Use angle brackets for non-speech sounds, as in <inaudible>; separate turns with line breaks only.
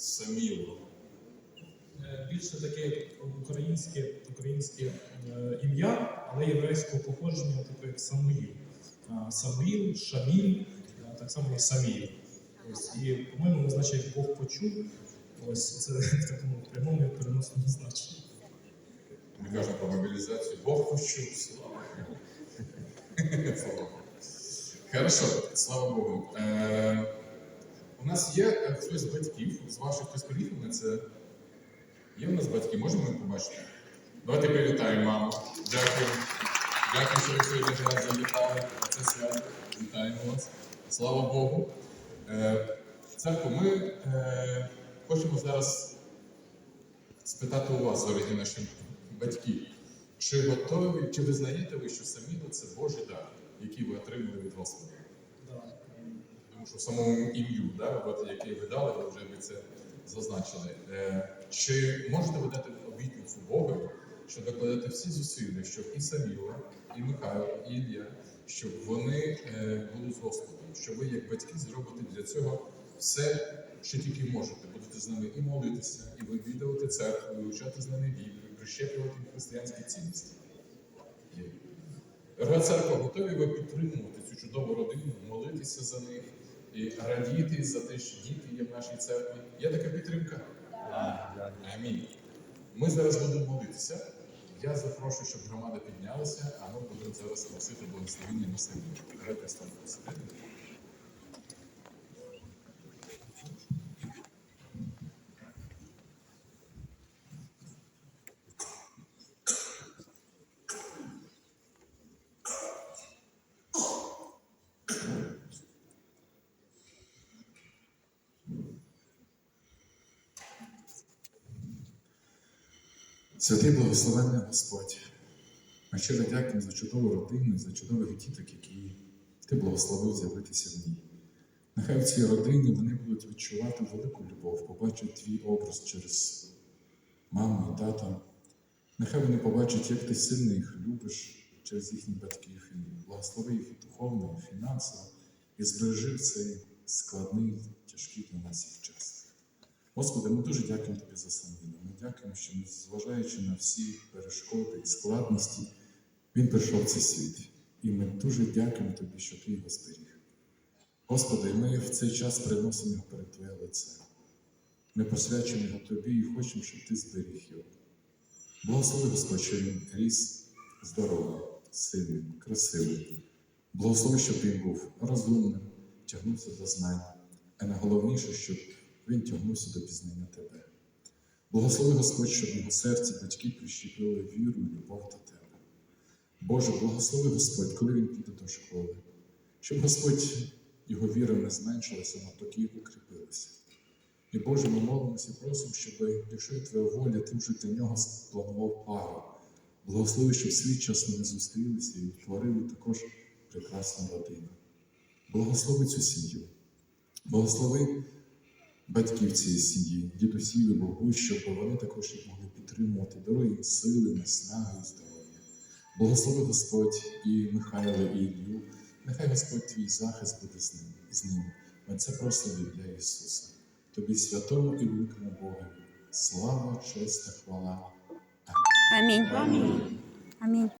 Саміло.
Е, Більше таке українське, українське е, ім'я, але єврейського походження, таке як Самуїл. А, Самуїл, Шаміль, так само і Саміїл. І, по-моєму, означає як Бог почув. Ось це <laughs> в такому прямому і переносному значенні.
Ми кажемо про мобілізацію. Бог почув. Слава <laughs> Слава Богу. Хорошо, слава Богу. У нас є е, хтось з батьків, з ваших хтось приїхав на це. Є у нас батьки, можемо ми побачити? Давайте привітаємо маму. Дякую. Дякую, що ви сьогодні до нас завітали. Це свято. Вітаємо вас. Слава Богу. Е, церкво, ми е, хочемо зараз спитати у вас, дорогі наші батьки, чи готові, чи визнаєте ви, що саміло це Божий дар, який ви отримали від Господа? Тому що в самому ім'ю, да, яке ви дали, ви вже ви це зазначили. Е, чи можете ви дати обітницю Богу, що докладете всі зусилля, щоб і Саміла, і Михайло, і Ілля, щоб вони е, були з Господом, що ви, як батьки, зробите для цього все, що тільки можете. Будете з ними і молитися, і вивідувати церкву, і вивчати з ними Біблію, прищеплювати християнські цінності. Є. Церква, готові ви підтримувати цю чудову родину, молитися за них і радіти за те, що діти є в нашій церкві. Є така підтримка? Амінь. Ми зараз будемо молитися. Я запрошую, щоб громада піднялася, а ми будемо зараз просити благословення на себе. Давайте станемо посередині. Святий благословенний Господь. Ми щиро дякуємо за чудову родину, за чудових діток, які ти благословив з'явитися в ній. Нехай в цій родині вони будуть відчувати велику любов, побачать твій образ через маму і тата. Нехай вони побачать, як ти сильно їх любиш через їхніх батьків, і благослови їх і духовно, і фінансово, і збережи цей складний, тяжкий для нас їх час. Господи, ми дуже дякуємо Тобі за Саміла. Дякуємо, що незважаючи на всі перешкоди і складності, Він прийшов в цей світ. І ми дуже дякуємо Тобі, що Ти його зберіг. Господи, ми в цей час приносимо його перед Твоє лице. Ми посвячуємо його Тобі і хочемо, щоб Ти зберіг його. Благослови, Господь, що він ріс здоровий, сильним, красивим. Благослови, щоб він був розумним, тягнувся до знань, а найголовніше, щоб він тягнувся до пізнання Тебе. Благослови Господь, щоб його серці батьки прищепили віру і любов до Тебе. Боже, благослови Господь, коли він піде до школи, щоб Господь його віра не зменшилася, навпаки, укріпилася. І Боже, ми молимося і просимо, щоб, якщо є Твоя воля, ти вже для нього спланував пару. Благослови, щоб свій час вони зустрілися і утворили також прекрасну родину. Благослови цю сім'ю. Благослови батьків цієї сім'ї, дідусів і бабусь, щоб вони також їх могли підтримувати, даруй їм сили, наснаги і здоров'я. Благослови Господь і Михайла, і Ілью. Нехай Господь твій захист буде з ним. з ним. Ми це просимо в ім'я Ісуса. Тобі святому і великому Богу. Слава, честь та хвала.
Амінь. Амінь.